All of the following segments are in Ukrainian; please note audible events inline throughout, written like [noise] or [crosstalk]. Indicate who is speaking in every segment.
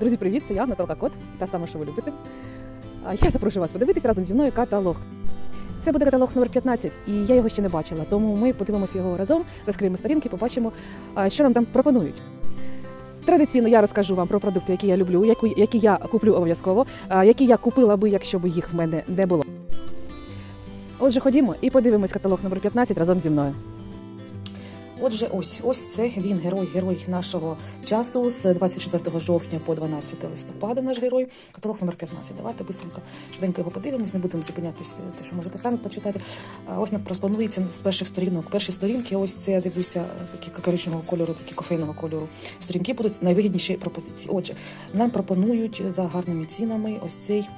Speaker 1: Друзі, привіт! Це я, Наталка Кот, та сама, що ви любите. Я запрошую вас подивитись разом зі мною каталог. Це буде каталог номер 15, і я його ще не бачила, тому ми подивимося його разом, розкриємо сторінки, побачимо, що нам там пропонують. Традиційно я розкажу вам про продукти, які я люблю, які, я куплю обов'язково, які я купила би, якщо б їх в мене не було. Отже, ходімо і подивимось каталог номер 15 разом зі мною. Отже, ось ось це він герой, герой нашого часу з 24 жовтня по 12 листопада. Наш герой, каталог номер 15. Давайте быстренько швиденько його подивимось, не будемо зупинятися, те, що можете самі почитати. Ось нам розпланується з перших сторінок. Перші сторінки, ось це я дивлюся, такі коричневого кольору, такі кофейного кольору. Сторінки будуть найвигідніші пропозиції. Отже, нам пропонують за гарними цінами ось цей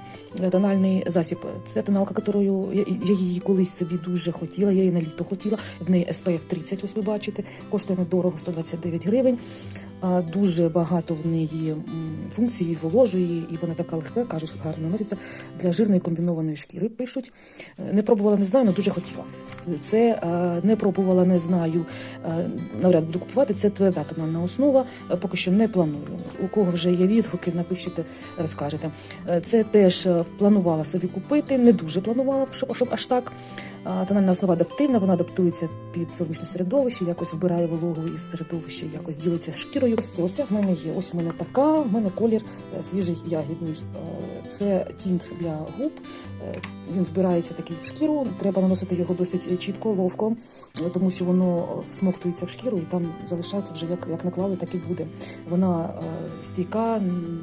Speaker 1: е, тональний засіб. Це тоналка, якою я її колись собі дуже хотіла. Я її на літо хотіла. В неї SPF 30, ось ви бачите. Коштує недорого 129 гривень. Дуже багато в неї функцій зволожує, і вона така легка, кажуть, гарно носиться для жирної комбінованої шкіри. Пишуть. Е, Не пробувала, не знаю, але дуже хотіла. Це е, не пробувала, не знаю. е, Навряд буду купувати. Це тверда тональна основа. Поки що не планую. У кого вже є відгуки, напишіть, розкажете. Це теж планувала собі купити. Не дуже планувала, щоб аж так. А, Тональна основа адаптивна, вона адаптується під сонячне середовище, якось вбирає вологу із середовища, якось ділиться шкірою. Це оце в мене є. Ось в мене така, в мене колір е, свіжий ягідний. Е, Це тінт для губ. Е, Він вбирається такий в шкіру. Треба наносити його досить чітко, ловко, тому що воно всмоктується в шкіру і там залишається вже як, як наклали, так і буде. Вона стійка,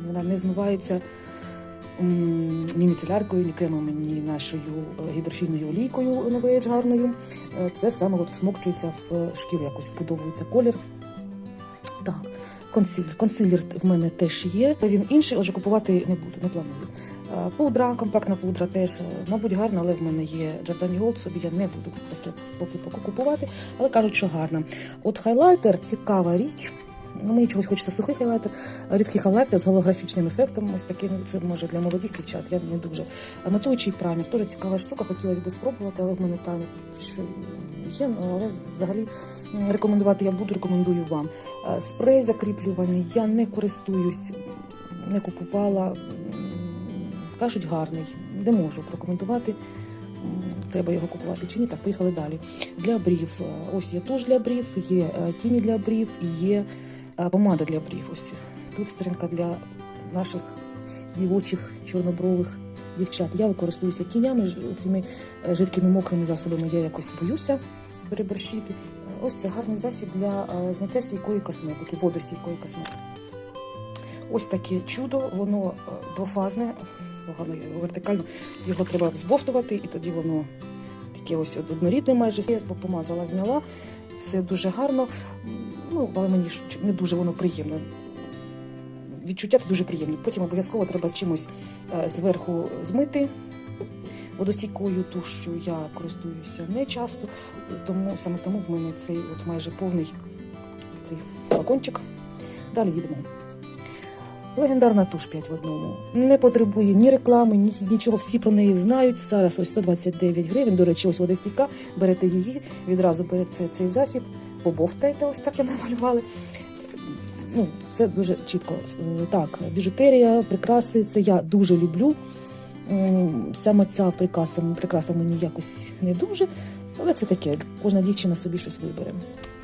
Speaker 1: вона не змивається ні міцеляркою, ні кремом, ні нашою е, гідрофільною олійкою новеєдж гарною. Е, Це саме от всмокчується в шкіру, якось вбудовується колір. Так, консилер. Консилер в мене теж є. Він інший, отже, купувати не буду, не планую. Е, Пудра, компактна пудра теж, мабуть, гарна, але в мене є Giordani Gold, собі я не буду таке поки купувати, але кажуть, що гарна. От хайлайтер цікава річ. Ну, мені чогось хочеться сухий хайлайтер, рідкий хайлайтер з голографічним ефектом. Ось такий, ну, це може для молодих дівчат, я не дуже. Матуючий прамір, теж цікава штука, хотілося б спробувати, але в мене пам'ять що є, ну, але взагалі рекомендувати я буду, рекомендую вам. Е, Спрей закріплювальний, я не користуюсь, не купувала. Кажуть, гарний, не можу прокоментувати. Треба його купувати чи ні. Так, поїхали далі. Для брів. е, Ось є туш для брів, є е, тіні для брів і є помада для брів. Ось тут сторінка для наших дівочих чорнобрових дівчат. Я використовуюся тінями, цими е, жидкими мокрими засобами. Я якось боюся переборщити. Ось це гарний засіб для зняття стійкої косметики, водостійкої косметики. Ось таке чудо, воно е, двофазне, погано вертикально. Його треба збовтувати, і тоді воно таке ось однорідне майже. Я помазала, зняла. Все дуже гарно. Ну, але мені ж не дуже воно приємно. Відчуття дуже приємні. Потім обов'язково треба чимось е, зверху змити. Водостійкою тушю я користуюся не часто, тому саме тому в мене цей от майже повний цей флакончик. Далі їдемо. Легендарна туш 5 в одному. Не потребує ні реклами, ні нічого. Всі про неї знають. Зараз ось 129 гривень. До речі, ось водостійка. Берете її, відразу берете цей засіб, побовтаєте, ось так я намалювали. Ну, все дуже чітко. Е, Так, біжутерія, прикраси, це я дуже люблю. Саме ця прикраса, прикраса мені якось не дуже, але це таке. Кожна дівчина собі щось вибере.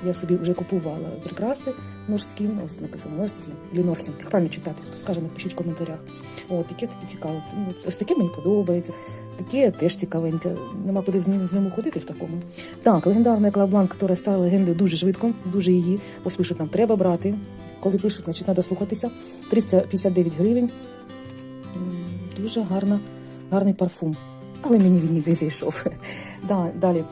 Speaker 1: Я собі вже купувала прикраси Норскін, ось написано Норскін, Лінорхін. Як правильно читати, хто скаже, напишіть в коментарях. О, таке таке цікаве. Ну, Ось таке мені подобається. Таке теж цікавеньке. Нема куди з ним, з ним ходити в такому. Так, легендарна Клабланк, яка стала легендою дуже швидко, дуже її. Ось пишуть, нам треба брати. Коли пишуть, значить треба слухатися. 359 гривень. Дуже гарна, гарний парфум. Але мені він не зайшов. [laughs] Да, далі,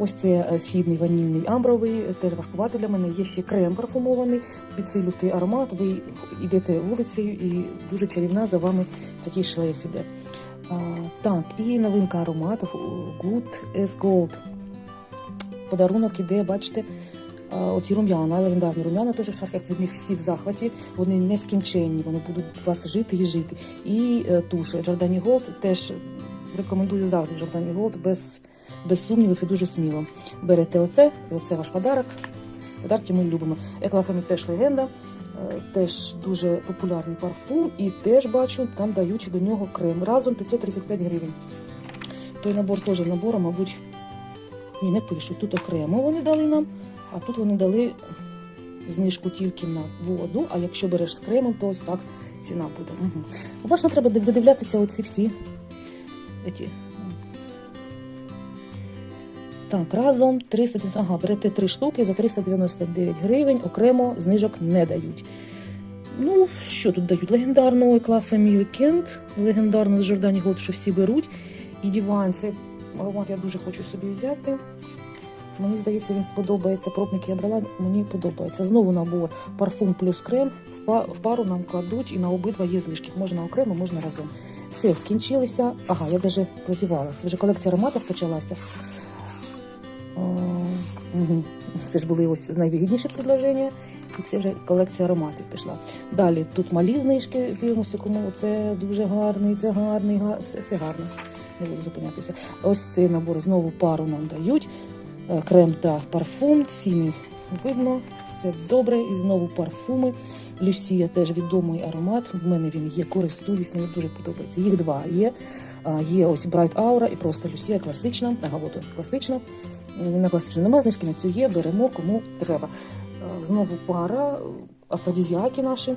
Speaker 1: ось це е, східний ванільний амбровий, теж важкувати для мене. Є ще крем парфумований, підсилювати аромат. Ви йдете вулицею і дуже чарівна за вами такий шлейф іде. А, так, і новинка аромату Good as Gold. Подарунок іде, бачите, оці рум'яна, легендарні рум'яна, теж в шарках від них всі в захваті, вони нескінченні, вони будуть вас жити і жити. І е, туш Giordani Gold теж рекомендую завжди Giordani Gold без, без сумнівів і дуже сміло. Берете оце, і оце ваш подарок. Подарки ми любимо. Еклафемі теж легенда.
Speaker 2: Е, Теж дуже популярний парфум, і теж бачу, там дають до нього крем. Разом 535 гривень. Той набор теж набор, мабуть, ні, не пишуть. Тут окремо вони дали нам, а тут вони дали знижку тільки на воду. А якщо береш з кремом, то ось так ціна буде. Угу. Уважно треба додивлятися оці всі. Эти. Так, разом 300, ага, берете три штуки за 399 гривень, окремо знижок не дають. Ну, що тут дають? Легендарного Екла Фемі Кент, легендарно з Жордані Голд, що всі беруть. І Дівайн, це аромат я дуже хочу собі взяти. Мені здається, він сподобається. Пробник я брала, мені подобається. Знову набор парфум плюс крем. В пару нам кладуть і на обидва є знижки. Можна окремо, можна разом. Все, скінчилися. Ага, я навіть прозівала. Це вже колекція ароматів почалася. Це ж були ось найвигідніші предложення. І це вже колекція ароматів пішла. Далі тут малі знижки, дивимося, кому це дуже гарний, це гарний, га- все, все гарно. Не буду зупинятися. Ось цей набор знову пару нам дають. Е, Крем та парфум. Ціни видно, все добре. І знову парфуми. Люсія теж відомий аромат. В мене він є, користуюсь, мені дуже подобається. Їх два є. Є ось Bright Aura і просто Люсія класична. Ага, от класична. На класичну немає знижки, на цю є, беремо кому треба. Знову пара, афродизіаки наші.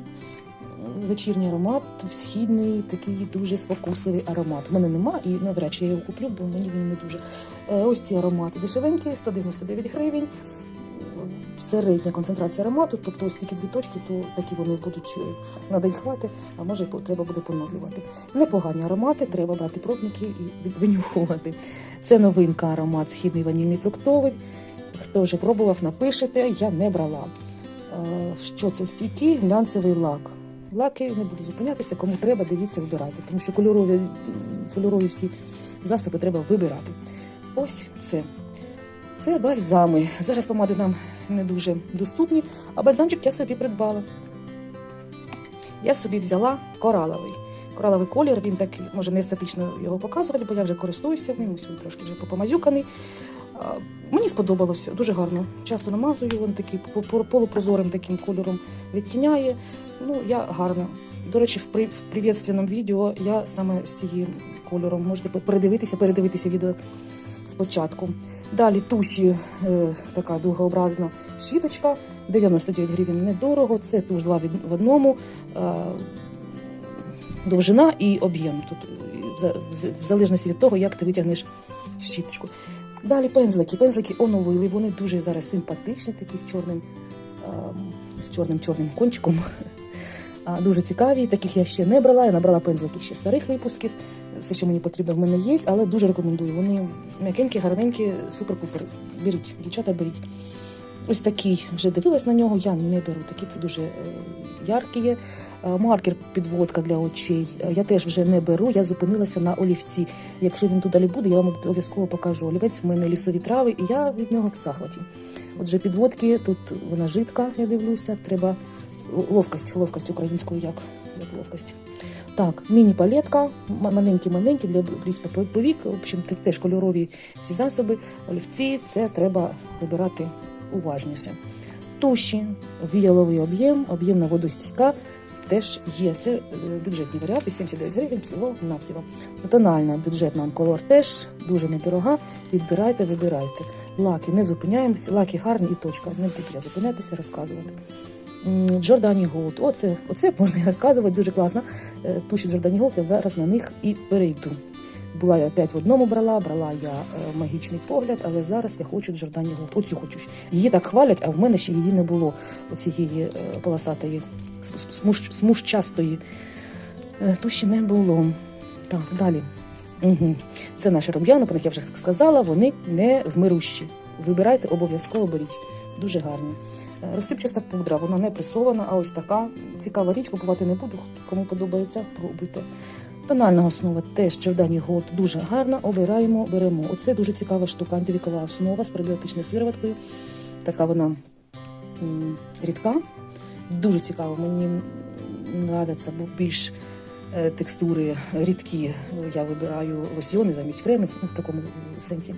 Speaker 2: Вечірній аромат, східний, такий дуже спокусливий аромат. В мене нема і навряд чи я його куплю, бо мені він не дуже. Е, Ось ці аромати дешевенькі, 199 гривень. Середня концентрація аромату, тобто ось тільки дві точки, то такі вони будуть надо їх а може треба буде поновлювати. Непогані аромати, треба брати пробники і винюхувати. Це новинка аромат східний ванільний фруктовий. Хто вже пробував, напишете, я не брала. Е, Що це стійкий глянцевий лак. Лаки не буду зупинятися, кому треба, дивіться, вибирайте, тому що кольорові, кольорові всі засоби треба вибирати. Ось це. Це бальзами. Зараз помади нам не дуже доступні, а бальзамчик я собі придбала. Я собі взяла кораловий. Кораловий колір, він такий, може не естетично його показувати, бо я вже користуюся ним, ось він трошки вже попомазюканий. Мені сподобалося, дуже гарно. Часто намазую, він такий по- по- полупрозорим таким кольором відтіняє. Ну, я гарно. До речі, в, при, в привітственному відео я саме з цією кольором можете передивитися, передивитися відео спочатку. Далі туші, е, така дугообразна щіточка, 99 гривень недорого. Це туш два в одному. Е, довжина і об'єм. Тут е, в за- в- в залежності від того, як ти витягнеш щіточку. Далі пензлики. Пензлики оновили. Вони дуже зараз симпатичні, такі з чорним, ем, з чорним чорним кончиком. [laughs] Дуже цікаві. Таких я ще не брала. Я набрала пензлики ще старих випусків. Все, що мені потрібно, в мене є, але дуже рекомендую. Вони м'якенькі, гарненькі, супер-пупер. Беріть, дівчата, беріть. Ось такий вже дивилась на нього. Я не беру. Такі це дуже е, яркі є. Е, Маркер підводка для очей. Е, Я теж вже не беру. Я зупинилася на олівці. Якщо він тут буде, я вам обов'язково покажу. Олівець в мене лісові трави, і я від нього в захваті. Отже, підводки тут вона жидка, я дивлюся. Треба ловкость, ловкость українською, як, як ловкость. Так, міні-палетка, маленькі-маленькі для ліфта повік. В общем, теж кольорові ці засоби, олівці. Це треба вибирати уважніше. Туші, віяловий об'єм, об'ємна водостійка теж є. Це е, бюджетні варіанти, 79 гривень всього навсього. Тональна бюджетна колор теж дуже недорога. Відбирайте, вибирайте. Лаки не зупиняємося, лаки гарні і точка. Не я зупинятися, розказувати. Джордані Голд. Оце, оце можна розказувати, дуже класно. Е, Туші Джордані Голд, я зараз на них і перейду. Була я опять в одному брала, брала я е, магічний погляд, але зараз я хочу Джордані Голд. Оцю хочу. Її так хвалять, а в мене ще її не було. Оцієї е, полосатої, с- с- смуж, смужчастої. Е, Туші не було. Так, далі. Угу. Це наші рум'яна, про них я вже сказала, вони не вмирущі. Вибирайте, обов'язково беріть. Дуже гарні. Розсипчаста пудра, вона не пресована, а ось така цікава річ, купувати не буду. Кому подобається, пробуйте. Тональна основа теж Giordani Gold дуже гарна. Обираємо, беремо. Оце дуже цікава штука, антивікова основа з пробіотичною сироваткою. Така вона рідка. Дуже цікаво. Мені нравиться, бо більш е, текстури рідкі. Я вибираю лосьйони замість кремів ну, в такому сенсі.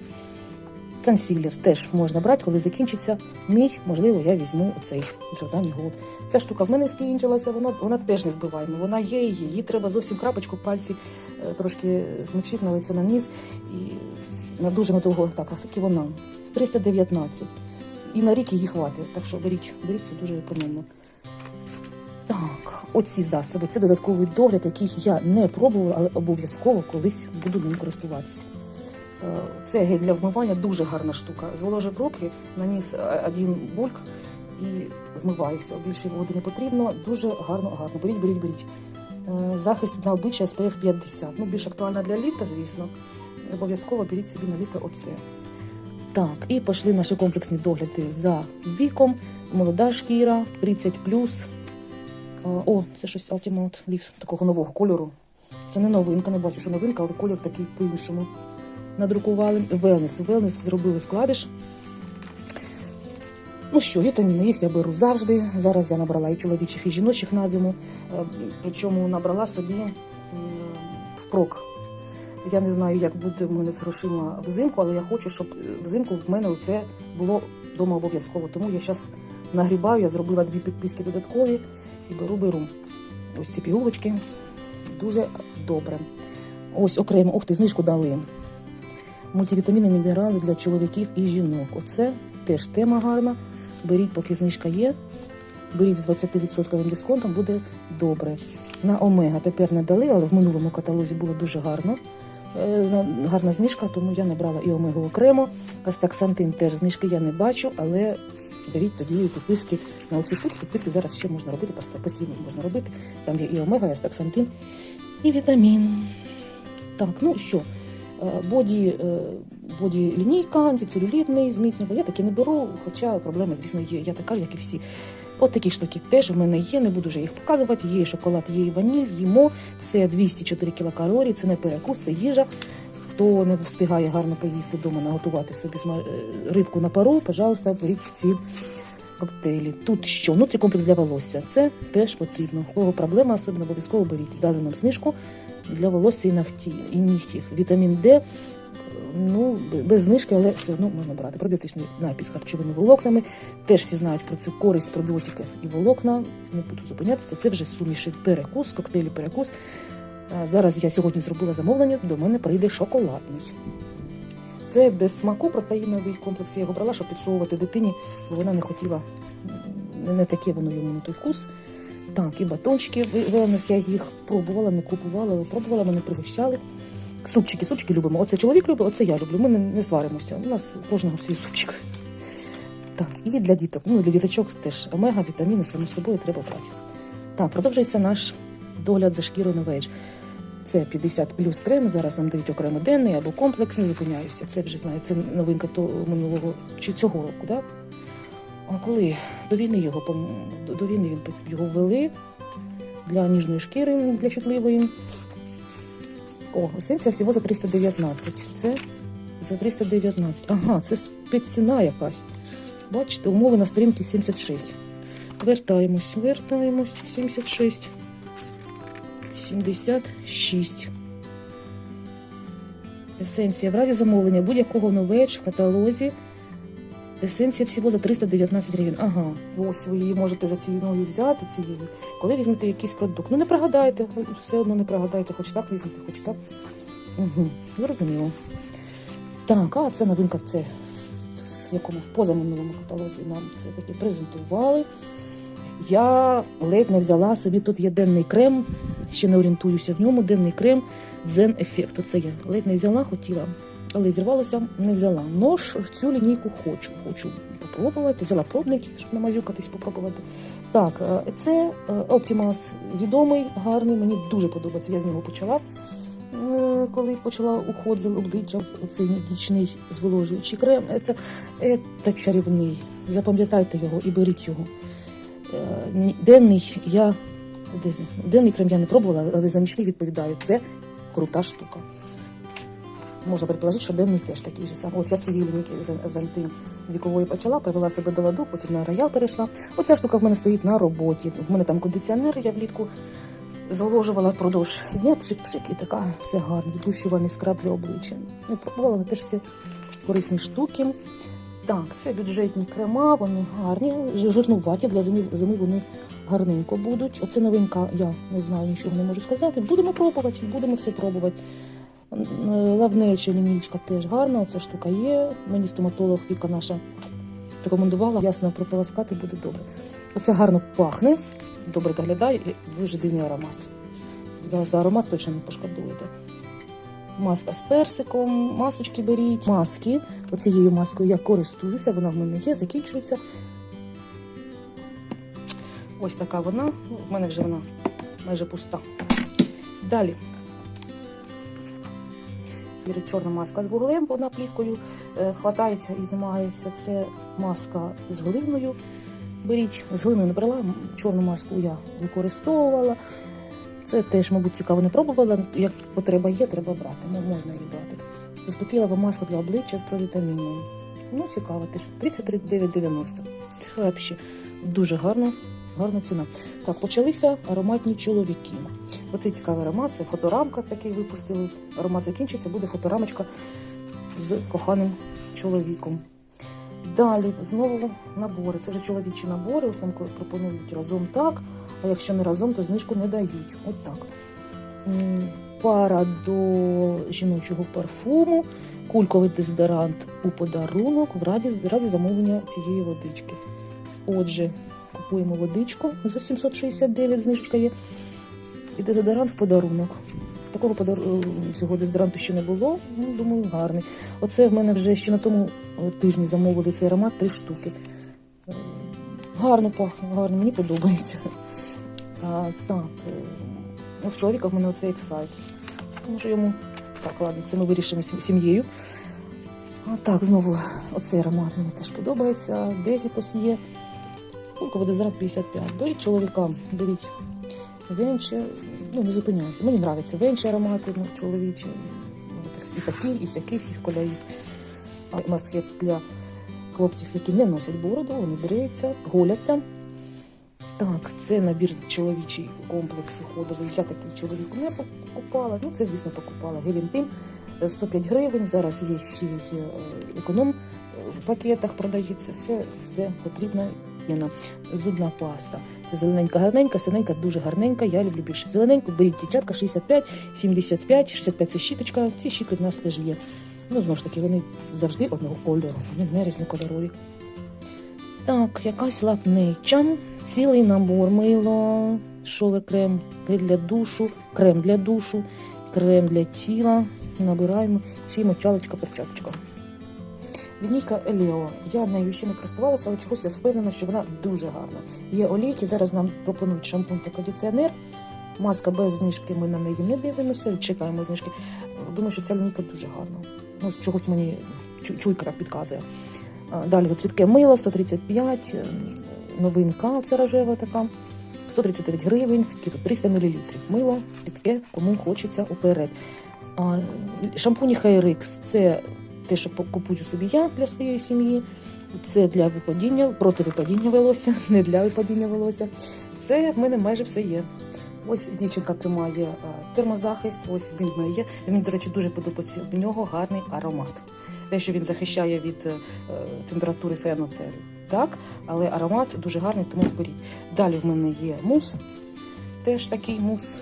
Speaker 2: Консилер теж можна брати, коли закінчиться мій, можливо, я візьму цей Джордані Голд. Ця штука в мене скінчилася, вона, вона теж не збиваємо. Вона є, є. Її треба зовсім крапочку, пальці е, трошки змочив на лице на низ. І на дуже надовго, так, а скільки вона? 319. І на рік її хватить. Так що беріть, беріть це дуже економно. Так, оці засоби. Це додатковий догляд, який я не пробувала, але обов'язково колись буду ним користуватися. Е, Це гель для вмивання дуже гарна штука. Зволожив руки, наніс е, один бульк і вмиваюся. Більше води не потрібно. Дуже гарно, гарно. Беріть, беріть, беріть. Е, Захист на обличчя SPF 50. Ну, більш актуальна для літа, звісно. Обов'язково беріть собі на літо оце. Так, і пішли наші комплексні догляди за віком. Молода шкіра, 30 О, це щось Ultimate Leaf такого нового кольору. Це не новинка, не бачу, що новинка, але колір такий по-іншому. Надрукували. Велнес. Велнес зробили вкладиш. Ну що, вітаміни їх я беру завжди. Зараз я набрала і чоловічих, і жіночих на зиму. Е, Причому набрала собі впрок. Я не знаю, як буде в мене з грошима взимку, але я хочу, щоб е, взимку в мене це було вдома обов'язково. Тому я зараз нагрібаю, я зробила дві підписки додаткові і беру, беру. Ось ці пігулочки. Дуже добре. Ось окремо, ух ти, знижку дали. Мультивітаміни, мінерали для чоловіків і жінок. Оце теж тема гарна. Беріть, поки знижка є. Беріть з 20% дисконтом, буде добре. На омега тепер не дали, але в минулому каталозі було дуже гарно. Е, Гарна знижка, тому я набрала і омегу окремо. Астаксантин теж знижки я не бачу, але беріть тоді підписки на оці штуки. Підписки зараз ще можна робити, постійно можна робити. Там є і омега, і астаксантин, і вітамін. Так, ну що, боді, е, боді лінійка, антицелюлітний, зміцнювання. Я таки не беру, хоча проблеми, звісно, є. Я така, як і всі. От такі штуки теж в мене є, не буду вже їх показувати. Є шоколад, є і ваніль, їмо. Це 204 кілокалорії, це не перекус, це їжа. Хто не встигає гарно поїсти вдома, наготувати собі е, рибку на пару, пожалуйста, беріть ці коктейлі. Тут що? Внутрікомплекс для волосся. Це теж потрібно. У кого проблема, особливо обов'язково беріть. Дали нам знижку для волосся і ногті, і нігтів. Вітамін Д. Ну, без знижки, але все одно можна брати. Пробіотичний напій з харчовими волокнами. Теж всі знають про цю користь пробіотиків і волокна. Не буду зупинятися. Це вже суміші перекус, коктейлі перекус. Зараз я сьогодні зробила замовлення, до мене прийде шоколадний. Це без смаку протеїновий комплекс. Я його брала, щоб підсовувати дитині, бо вона не хотіла, не таке воно йому на той вкус. Так, і батончики wellness, я їх пробувала, не купувала, але пробувала, мене пригощали. Супчики, супчики любимо. Оце чоловік любить, оце я люблю. Ми не, не сваримося. У нас у кожного свій супчик. Так, і для діток. Ну, для діточок теж омега, вітаміни, само собою треба брати. Так, продовжується наш догляд за шкірою Novage. Це 50 плюс крем. Зараз нам дають окремо денний або комплексний, зупиняюся. Це вже знаю, це новинка то минулого чи цього року, так? Коли до війни його до- війни він його ввели для ніжної шкіри, для чутливої. О, есенція всього за 319. Це за 319. Ага, це спецціна якась. Бачите, умови на сторінці 76. Вертаємось, вертаємось. 76. 76. Есенція. В разі замовлення будь-якого новеч в каталозі. Есенція всього за 319 гривень. Ага, ось ви її можете за ціною взяти цієї. Коли візьмете якийсь продукт. Ну не прогадайте, все одно не прогадайте, хоч так візьмете, хоч так. Угу, зрозуміло. Так, а це новинка, це в якому в позаминулому каталозі нам це таки презентували. Я ледь не взяла собі. Тут є денний крем, ще не орієнтуюся в ньому. Денний крем Zen Effect. Оце я ледь не взяла, хотіла, але зірвалося, не взяла. Но ж цю лінійку хочу. Хочу попробувати. Взяла пробник, щоб намазюкатись, попробувати. Так, е, це е, Optimus відомий, гарний. Мені дуже подобається. Я з нього почала. е, Коли почала уход за обличчя, оцей нічний зволожуючий крем, це, це чарівний. Запам'ятайте його і беріть його. Денний я денний крем я не пробувала, але за нічний відповідаю. Це крута штука. Можна предположити, що денний теж такий же самий. От я з цієї лінійки з- з почала, привела себе до ладу, потім на роял перейшла. Оця штука в мене стоїть на роботі. В мене там кондиціонер, я влітку заложувала впродовж дня, пшик-пшик, і така все гарна, відлущувальний скраб для обличчя. Ну, пробувала, теж все корисні штуки. Так, це бюджетні крема, вони гарні, жирнуваті, для зими, зими вони гарненько будуть. Оце новинка, я не знаю, нічого не можу сказати. Будемо пробувати, будемо все пробувати. Лавнеча лінійка теж гарна, оця штука є. Мені стоматолог Віка наша рекомендувала. Ясно, прополоскати буде добре. Оце гарно пахне, добре доглядає і дуже дивний аромат. За, аромат точно не пошкодуєте. Маска з персиком, масочки беріть. Маски. Оцією маскою я користуюся, вона в мене є, закінчується. Ось така вона. В мене вже вона майже пуста. Далі. Чорна маска з вуглем, вона плівкою е, хватається і знімається. Це маска з глиною. Беріть, з глиною не брала, чорну маску я використовувала. Це теж, мабуть, цікаво не пробувала. Як потреба є, треба брати. Ну, можна її брати. Заспокійлива маска для обличчя з провітаміном. Ну, цікаво, теж 39,90. Це взагалі дуже гарно, гарна ціна. Так, почалися ароматні чоловіки. Оцей цікавий аромат, це фоторамка такий випустили. Аромат закінчиться, буде фоторамочка з коханим чоловіком. Далі знову набори. Це вже чоловічі набори. Ось нам пропонують разом так. А якщо не разом, то знижку не дають. От так. Пара до жіночого парфуму, кульковий дезодорант у подарунок в разі замовлення цієї водички. Отже, купуємо водичку за 769 знижка є. І дезодорант в подарунок. Такого подар... е, цього дезодоранту ще не було. Ну, думаю, гарний. Оце в мене вже ще на тому е, тижні замовили цей аромат три штуки. Е, Гарно пахне, гарно, мені подобається. А, так, ну, в чоловіка в мене оцей ексайт. Може йому. Так, ладно, це ми вирішимо сім'єю. А, так, знову оцей аромат мені теж подобається. Дезі посіє. Кульковий дезодорант 55. Беріть чоловікам, беріть венче. Ну, не зупиняюся. Мені подобаються венчі аромати, ну, чоловічі. І такі, і сякі всіх кольорів. А для хлопців, які не носять бороду, вони беруться, голяться. Так, це набір чоловічий комплекс ходовий. Я такий чоловіку не покупала. Ну, це, звісно, покупала. Гелінтим 105 гривень. Зараз є ще е, економ е, в пакетах продається. Все це потрібно. Єна. Зубна паста. Це зелененька, гарненька, синенька, дуже гарненька. Я люблю більше зелененьку. Беріть дівчатка 65, 75, 65 це щіточка. Ці щітки в нас теж є. Ну, знову ж таки, вони завжди одного кольору, вони не різнокольорові. Так, якась лавнича, цілий набор мило, шовер крем для душу, крем для душу, крем для тіла. Набираємо й мочалочка, перчаточка. Лінійка Елео. Я нею ще не користувалася, але чогось я впевнена, що вона дуже гарна. Є олійки, зараз нам пропонують шампунь та кондиціонер. Маска без знижки, ми на неї не дивимося, чекаємо знижки. Думаю, що ця лінійка дуже гарна. Ну, чогось мені чуйка підказує. Далі тут рідке мило, 135, е, новинка, це рожева така. 139 гривень, скільки 300 мл. Мило, рідке, кому хочеться уперед. А, шампуні HairX – це те, що купую собі я для своєї сім'ї. Це для випадіння, проти випадіння волосся, [laughs] не для випадіння волосся. Це в мене майже все є. Ось дівчинка тримає е, термозахист, ось він в мене є. Він, до речі, дуже подобається. В нього гарний аромат. Те, що він захищає від е, температури фену, це так, але аромат дуже гарний, тому беріть. Далі в мене є мус, теж такий мус.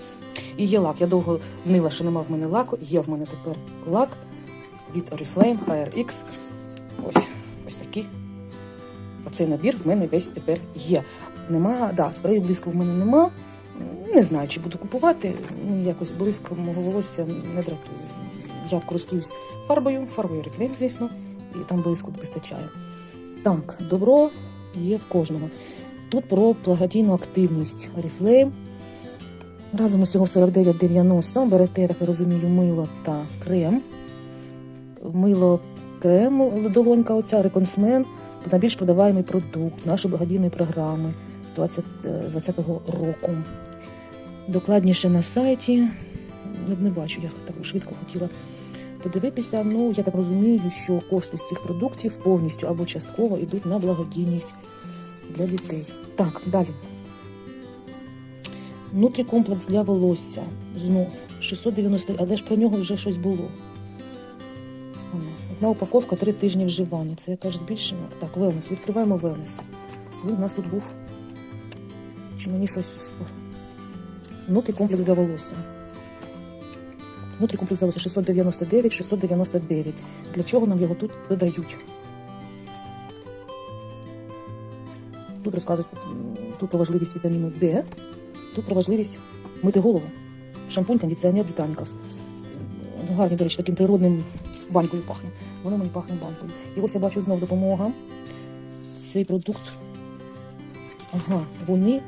Speaker 2: І є лак. Я довго нила, що нема в мене лаку. Є в мене тепер лак від Oriflame HRX. Ось ось такий. Оцей набір в мене весь тепер є. Нема, да, спрею блиску в мене нема. Не знаю, чи буду купувати. Ну, якось близько мого волосся не дратує. Я користуюсь фарбою, фарбою Oriflame, звісно, і там блиску вистачає. Так, добро є в кожного. Тут про благодійну активність Oriflame. Разом усього 49,90. Берете, я так розумію, мило та крем. Мило крем, долонька оця, реконсмен, найбільш подаваємий продукт нашої благодійної програми з 20, е, з 20-го року. Докладніше на сайті. Не, не бачу, я так швидко хотіла подивитися. Ну, я так розумію, що кошти з цих продуктів повністю або частково йдуть на благодійність для дітей. Так, далі. Нутрікомплекс для волосся. Знов 690, але ж про нього вже щось було. Одна упаковка три тижні вживання. Це яка ж збільшення? Так, велнес. Відкриваємо велнес. Він у нас тут був. Чи мені щось. Внутрі комплекс для волосся. Внутрі комплекс для волосся 699, 699. Для чого нам його тут додають? Тут розказують тут про важливість вітаміну Д, тут про важливість мити голову. Шампунь, кондиціонер, Британікас. Гарні, до речі, таким природним банькою пахне. Воно мені пахне банькою. І ось я бачу знов допомога. Цей продукт. Ага, вони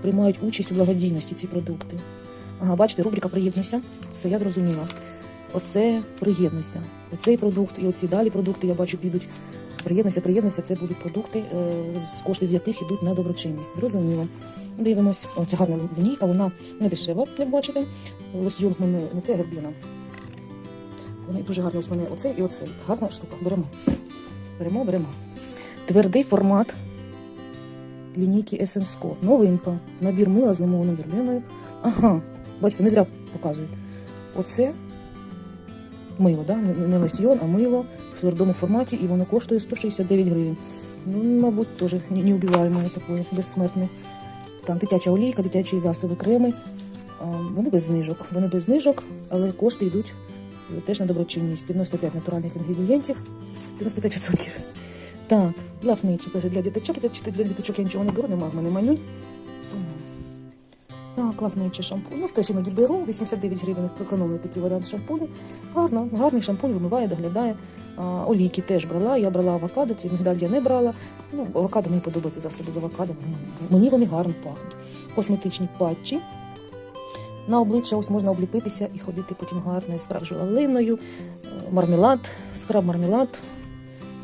Speaker 2: приймають участь у благодійності, ці продукти. Ага, бачите, рубрика Приєднуйся. Все, я зрозуміла. Оце приєднуйся. Оцей продукт і оці далі продукти, я бачу, підуть. Приєднуйся, приєднуйся, це будуть продукти, е, з кошти з яких йдуть на доброчинність. Зрозуміло. Дивимось. О, ця гарна лінійка, вона не дешева, як бачите. Лосьйон в мене не це гербіна. Вони дуже гарні ось мене і оцей. Гарна штука. Беремо. Беремо, беремо. Твердий формат лінійки Essence Новинка. Набір мила з лимонною вірменою. Ага, бачите, не зря показують. Оце мило, да? не, лосьйон, а мило в твердому форматі, і воно коштує 169 гривень. Ну, мабуть, теж не, убиваємо такої безсмертної. Там дитяча олійка, дитячі засоби, креми. Вони без знижок. Вони без знижок, але кошти йдуть теж на доброчинність. 95 натуральних інгредієнтів, 95%. Так, лафничі теж для діточок. Для діточок я нічого не беру, немає в мене манюнь. Так, лафничі шампунь. Ну, теж іноді беру, 89 гривень економлю такий варіант шампуню. Гарно, гарний шампунь вимиває, доглядає. А, олійки теж брала. Я брала авокадо, ці мигдаль я не брала. Ну, авокадо мені подобається засоби з авокадо. Мені вони гарно пахнуть. Косметичні патчі. На обличчя ось можна обліпитися і ходити потім гарною справжньою лавлиною. Е, Мармелад, скраб мармелад.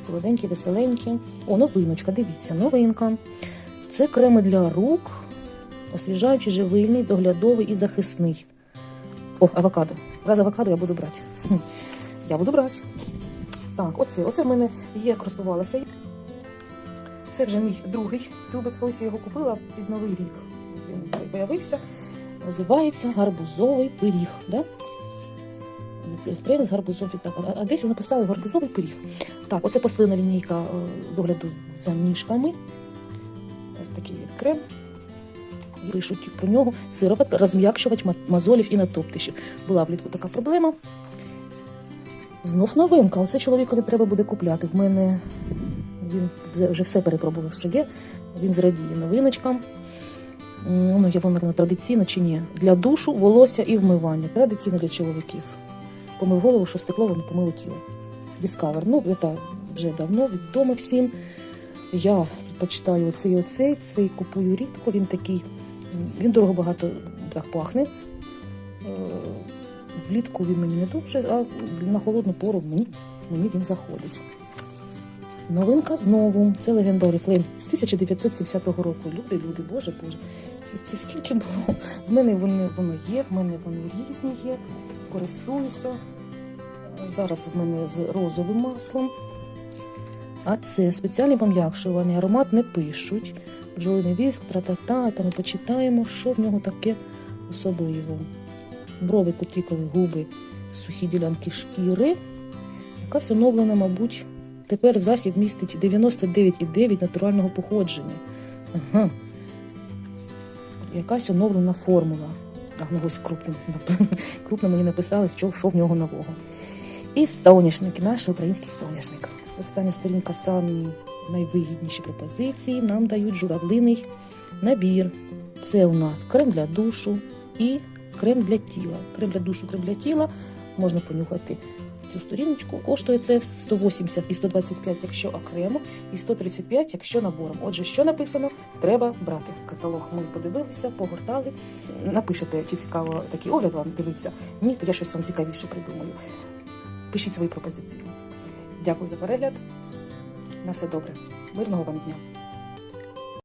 Speaker 2: Солоденькі, веселенькі. О, новиночка, дивіться, новинка. Це креми для рук, освіжаючий, живильний, доглядовий і захисний. О, авокадо. Раз авокадо я буду брати. Я буду брати. Так, оце, оце в мене є, користувалася. Це вже мій другий тюбик, колись я його купила під новий рік. Він появився. Називається гарбузовий пиріг. Да? Крем з гарбузовий. Так, а- десь ви написали гарбузовий пиріг. Так, оце послина лінійка догляду за ніжками. Ось такий крем. Пишуть про нього сироватка, розм'якшувач ма- мозолів і натоптищів. Була влітку така проблема. Знов новинка. Оце чоловікові треба буде купляти. В мене він вже все перепробував, що є. Він зрадіє новиночкам. Ну, я вона традиційно чи ні? Для душу, волосся і вмивання. Традиційно для чоловіків. Помив голову, що стекло, воно помило тіло. Discover. Ну, це вже давно відомо всім. Я предпочитаю оцей оцей. Цей купую рідко. Він такий, він дорого багато так пахне. Е, Влітку він мені не дуже, а на холодну пору мені, мені він заходить. Новинка знову. Це легендарі Флейм з 1970 року. Люди, люди, боже, боже. Це, це скільки було? В мене вони, воно є, в мене вони різні є. Користуюся. Зараз в мене з розовим маслом. А це спеціальне пом'якшування. Аромат не пишуть. Бджолиний віск, тра-та-та. Та ми почитаємо, що в нього таке особливе. Брови, кутікули, губи, сухі ділянки шкіри. Якась оновлена, мабуть, тепер засіб містить 99,9 натурального походження. Ага. Якась оновлена формула. А ну крупно мені написали, що, що в нього нового. І соняшники, наш український соняшник. Остання сторінка самі найвигідніші пропозиції. Нам дають журавлиний набір. Це у нас крем для душу і крем для тіла. Крем для душу, крем для тіла. Можна понюхати цю сторіночку. Коштує це 180 і 125, якщо окремо, і 135, якщо набором. Отже, що написано, треба брати. Каталог ми подивилися, погортали. Напишете, чи цікаво такий огляд вам дивиться. Ні, то я щось вам цікавіше придумаю. Пишіть свої пропозиції. Дякую за перегляд. На все добре. Мирного вам дня.